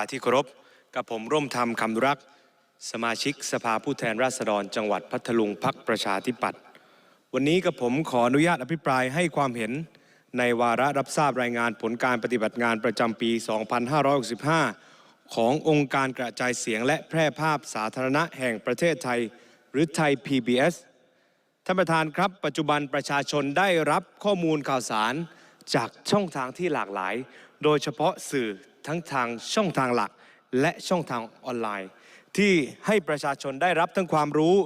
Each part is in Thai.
ที่เคารพกับผมร่วมธรรมคำรัก สมาชิกสภาผู้แทนราษฎร จังหวัดพัทลุงพักประชาธิปัตย์วันนี้กับผมขออนุญาตอภิปรายให้ความเห็นในวาระรับทราบรายงานผลการปฏิบัติงานประจำปี 2565 ขององค์การกระจายเสียงและแพร่ภาพสาธารณะแห่งประเทศไทย หรือไทย PBS ท่านประธานครับ ปัจจุบันประชาชนได้รับข้อมูลข่าวสารจากช่องทางที่หลากหลาย โดยเฉพาะสื่อทั้งทางช่องทางหลัก และช่องทางออนไลน์ ที่ให้ประชาชนได้รับทั้งความรู้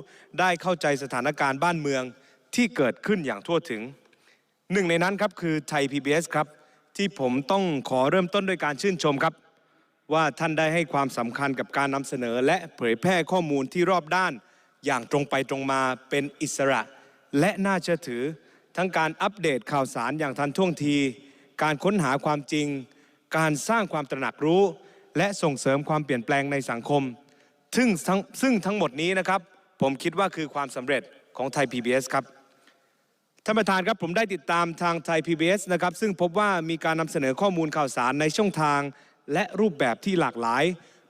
ได้เข้าใจสถานการณ์บ้านเมืองที่เกิดขึ้นอย่างทั่วถึง หนึ่งในนั้นครับคือไทย PBS ครับ ที่ผมต้องขอเริ่มต้นด้วยการชื่นชมครับ ว่าท่านได้ให้ความสำคัญกับการนำเสนอ และเผยแพร่ข้อมูลที่รอบด้าน อย่างตรงไปตรงมาเป็นอิสระ และน่าเชื่อถือ ทั้งการอัปเดตข่าวสารอย่างทันท่วงที การค้นหาความจริง การสร้างความตระหนักรู้ และส่งเสริมความเปลี่ยนแปลงในสังคม ซึ่งทั้งซึ่งทั้งหมดนี้นะครับ ผมคิดว่าคือความสำเร็จของไทย PBS ครับท่านประธานครับผมได้ติดตามทางไทย PBS นะครับซึ่งพบว่ามีการนำเสนอข้อมูลข่าวสารในช่องทาง และรูปแบบที่หลากหลาย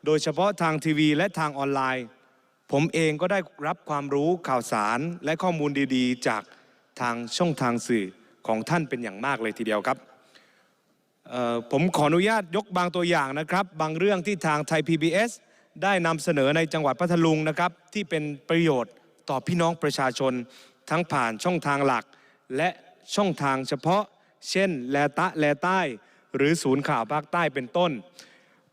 โดยเฉพาะทางทีวี และทางออนไลน์ ผมเองก็ได้รับความรู้ข่าวสารและข้อมูลดีๆ จากทางช่องทางสื่อของท่านเป็นอย่างมากเลยทีเดียวครับ ผมขออนุญาตยกบางตัวอย่างนะครับ บางเรื่องที่ทางไทย PBS ได้นำเสนอในจังหวัดพัทลุงนะครับ ที่เป็นประโยชน์ต่อพี่น้องประชาชน ทั้งผ่านช่องทางหลัก และช่องทางเฉพาะ เช่น แลตะแลใต้ หรือศูนย์ข่าวภาคใต้เป็นต้น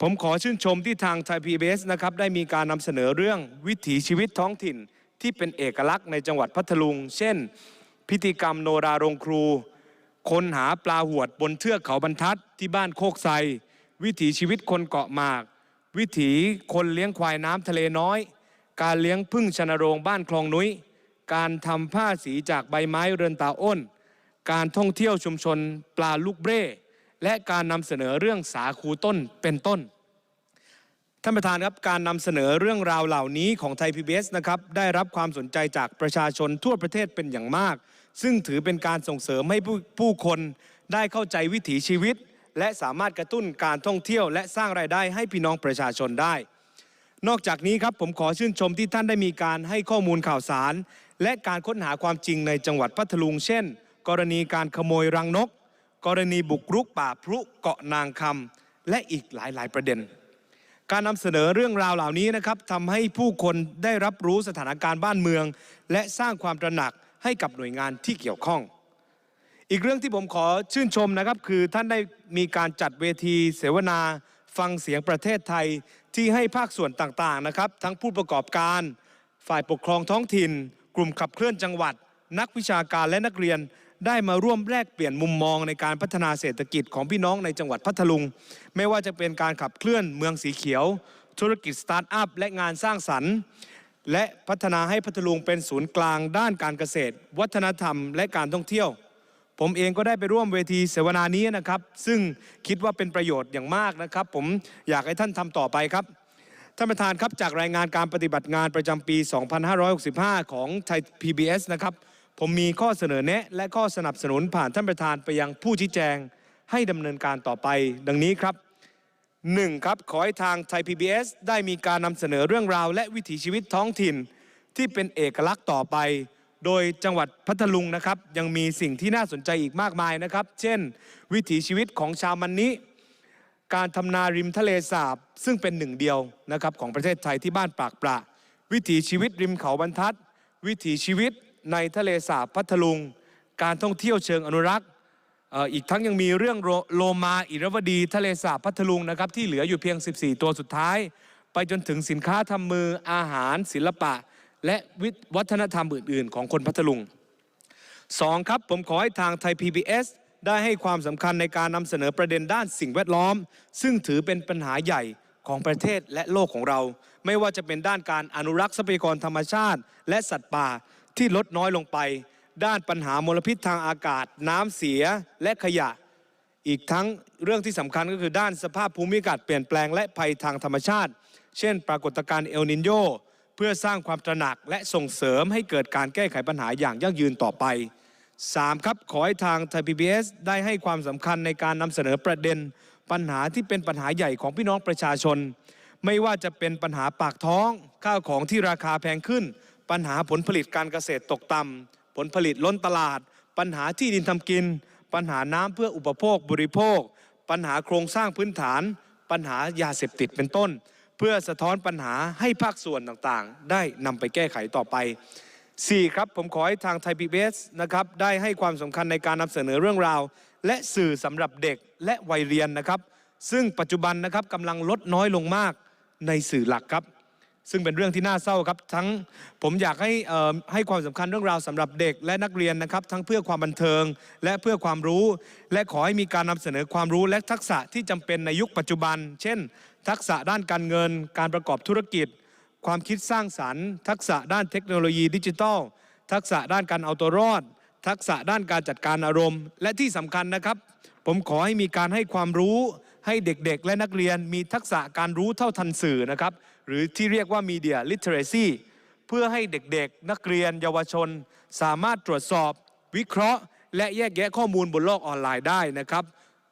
ผมขอชื่นชมที่ทางไทยพีบีนะครับ ได้มีการนำเสนอเรื่องวิถีชีวิตท้องถิ่นที่เป็นเอกลักษณ์ในจังหวัดพัทลุง เช่น พิธีกรรมโนราโรงครู คนหาปลาหวดบนเทือกเขาบรรทัดที่บ้านโคกไซ วิถีชีวิตคนเกาะหมาก วิถีคนเลี้ยงควายน้ำทะเลน้อย การเลี้ยงพึ่งชนโรงบ้านคลองนุ้ย การทำผ้าสีจากใบไม้เรือนตาอ้น การท่องเที่ยวชุมชนปลาลูกเบ้และการนำเสนอเรื่องสาคูต้นเป็นต้น ท่านประธานครับการนำเสนอเรื่องราวเหล่านี้ของไทย PBS นะครับได้รับความสนใจจากประชาชนทั่วประเทศเป็นอย่างมาก ซึ่งถือเป็นการส่งเสริมให้ผู้ผู้คนได้เข้าใจวิถีชีวิต และสามารถกระตุ้นการท่องเที่ยว และสร้างรายได้ให้พี่น้องประชาชนได้ นอกจากนี้ครับผมขอชื่นชมที่ท่านได้มีการให้ข้อมูลข่าวสาร และการค้นหาความจริงในจังหวัดพัทลุง เช่น กรณีการขโมยรังนก กรณีบุกรุกป่าพรุเกาะนางคำและอีกหลาย ๆ ประเด็น การนำเสนอเรื่องราวเหล่านี้นะครับทำให้ผู้คนได้รับรู้สถานการณ์บ้านเมือง และสร้างความตระหนักให้กับหน่วยงานที่เกี่ยวข้อง อีกเรื่องที่ผมขอชื่นชมนะครับ คือท่านได้มีการจัดเวทีเสวนา ฟังเสียงประเทศไทยที่ให้ภาคส่วนต่างๆนะครับ ทั้งผู้ประกอบการ ฝ่ายปกครองท้องถิ่น กลุ่มขับเคลื่อนจังหวัด นักวิชาการและนักเรียน ได้มาร่วมแลกเปลี่ยนมุมมองในการพัฒนาเศรษฐกิจของพี่น้องในจังหวัดพัทลุง ไม่ว่าจะเป็นการขับเคลื่อนเมืองสีเขียว ธุรกิจสตาร์ทอัพและงานสร้างสรรค์ และพัฒนาให้พัทลุงเป็นศูนย์กลางด้านการเกษตร วัฒนธรรม และการท่องเที่ยว ผมเองก็ได้ไปร่วมเวทีเสวนานี้นะครับ ซึ่งคิดว่าเป็นประโยชน์อย่างมากนะครับ ผมอยากให้ท่านทำต่อไปครับท่านประธานครับจากรายงานการปฏิบัติงานประจำปี 2565 ของไทย PBS นะครับ ผมมีข้อเสนอแนะ และข้อสนับสนุนผ่านท่านประธานไปยังผู้ชี้แจงให้ดำเนินการต่อไป ดังนี้ครับ 1. ครับขอให้ทางไทย PBS ได้มีการนำเสนอเรื่องราว และวิถีชีวิตท้องถิ่น ที่เป็นเอกลักษณ์ต่อไป โดยจังหวัดพัทลุงนะครับ ยังมีสิ่งที่น่าสนใจอีกมากมายนะครับ เช่น วิถีชีวิตของชาวมันนิการทำนาริมทะเลสาบ ซึ่งเป็นหนึ่งเดียวนะครับของประเทศไทยที่บ้านปากปละ วิถีชีวิตริมเขาบรรทัด วิถีชีวิต ในทะเลสาบพัทลุง การท่องเที่ยวเชิงอนุรักษ์อีกทั้งยังมีเรื่องโรโลมาอิรวดี ทะเลสาบพัทลุงนะครับที่เหลืออยู่เพียง 14 ตัวสุดท้าย ไปจนถึงสินค้าทำมืออาหารศิลปะ และวิวัฒนธรรมอื่น ๆ ของคนพัทลุงสองครับผมขอให้ทางไทย PBS ได้ให้ความสำคัญในการนำเสนอประเด็นด้านสิ่งแวดล้อม ซึ่งถือเป็นปัญหาใหญ่ของประเทศและโลกของเรา ไม่ว่าจะเป็นด้านการอนุรักษ์ทรัพยากรธรรมชาติ และสัตว์ป่า ที่ลดน้อยลงไป ด้านปัญหามลพิษทางอากาศ น้ำเสียและขยะ อีกทั้งเรื่องที่สำคัญก็คือด้านสภาพภูมิอากาศเปลี่ยนแปลงและภัยทางธรรมชาติ เช่น ปรากฏการณ์เอลนินโยเพื่อสร้างความตระหนักและส่งเสริมให้เกิดการแก้ไขปัญหาอย่างยั่งยืนต่อไป 3. ครับขอให้ทางไทยพีบีได้ให้ความสำคัญในการนำเสนอประเด็น ปัญหาที่เป็นปัญหาใหญ่ของพี่น้องประชาชน ไม่ว่าจะเป็นปัญหาปากท้อง ข้าวของที่ราคาแพงขึ้น ปัญหาผลผลิตการเกษตรตกต่ำผลผลิตล้นตลาด ปัญหาที่ดินทำกิน ปัญหาน้ำเพื่ออุปโภคบริโภค ปัญหาโครงสร้างพื้นฐาน ปัญหายาเสพติดเป็นต้น เพื่อสะท้อนปัญหาให้ภาคส่วนต่างๆ ได้นำไปแก้ไขต่อไป 4 ครับ ผมขอให้ทางไทยพีบีนะครับได้ให้ความสำคัญในการนำเสนอเรื่องราว และสื่อสำหรับเด็กและวัยเรียนนะครับ ซึ่งปัจจุบันนะครับกำลังลดน้อยลงมากในสื่อหลักครับ ซึ่งเป็นเรื่องที่น่าเศร้าครับทั้งผมอยากให้ให้ความสำคัญเรื่องราวสำหรับเด็กและนักเรียนนะครับ ทั้งเพื่อความบันเทิง และเพื่อความรู้ และขอให้มีการนำเสนอความรู้และทักษะที่จำเป็นในยุคปัจจุบัน เช่น ทักษะด้านการเงิน การประกอบธุรกิจ ความคิดสร้างสรรค์ ทักษะด้านเทคโนโลยีดิจิทัล ทักษะด้านการเอาตัวรอด ทักษะด้านการจัดการอารมณ์ และที่สำคัญนะครับ ผมขอให้มีการให้ความรู้ให้เด็กๆ และนักเรียนมีทักษะการรู้เท่าทันสื่อนะครับ หรือที่เรียกว่า Media Literacy เพื่อให้เด็กๆ นักเรียนเยาวชน สามารถตรวจสอบ วิเคราะห์ และแยกแยะข้อมูลบนโลกออนไลน์ได้นะครับ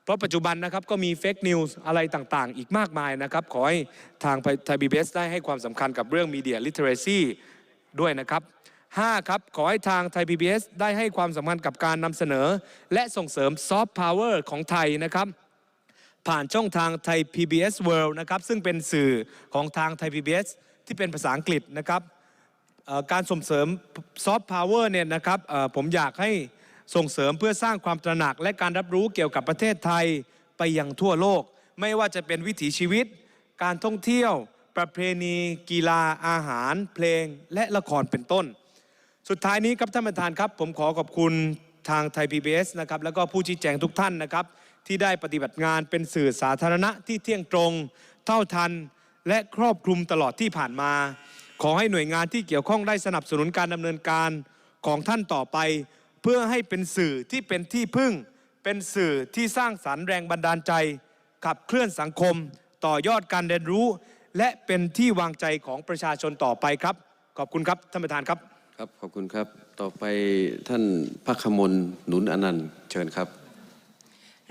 เพราะปัจจุบันนะครับก็มีเฟกนิวส์อะไรต่างๆ อีกมากมายนะครับ ขอให้ทางไทยบีเได้ให้ความสำคัญกับเรื่อง Media Literacy ด้วยนะครับ 5 ครับ ขอให้ทางไทย PBS ได้ให้ความสำคัญกับการนำเสนอ และส่งเสริมซอฟต์พาวเวอร์ของไทยนะครับ ผ่านช่องทางไทย PBS World นะครับซึ่งเป็นสื่อของทางไทย PBS ที่เป็นภาษาอังกฤษนะครับการส่งเสริมซอฟต์พาวเวอร์เนี่ยนะครับผมอยากให้ส่งเสริมเพื่อสร้างความตระหนัก และการรับรู้เกี่ยวกับประเทศไทยไปยังทั่วโลก ไม่ว่าจะเป็นวิถีชีวิต การท่องเที่ยว ประเพณี กีฬาอาหาร เพลงและละครเป็นต้น สุดท้ายนี้ครับท่านประธานครับ ผมขอขอบคุณทางไทย PBS นะครับแล้วก็ผู้ชี้แจงทุกท่านนะครับ ที่ได้ปฏิบัติงานเป็นสื่อสาธารณะที่เที่ยงตรง เท่าทัน และครอบคลุมตลอดที่ผ่านมา ขอให้หน่วยงานที่เกี่ยวข้องได้สนับสนุนการดำเนินการของท่านต่อไป เพื่อให้เป็นสื่อที่เป็นที่พึ่ง เป็นสื่อที่สร้างสรรค์แรงบันดาลใจ ขับเคลื่อนสังคม ต่อยอดการเรียนรู้ และเป็นที่วางใจของประชาชนต่อไปครับ ขอบคุณครับท่านประธานครับ ครับ ขอบคุณครับ ต่อไปท่านพักขมลหนุนอนันต์ เชิญครับ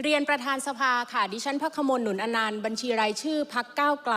เรียนประธานสภาค่ะดิฉันพักขมลหนุนอนันต์บัญชีรายชื่อพักก้าวไกล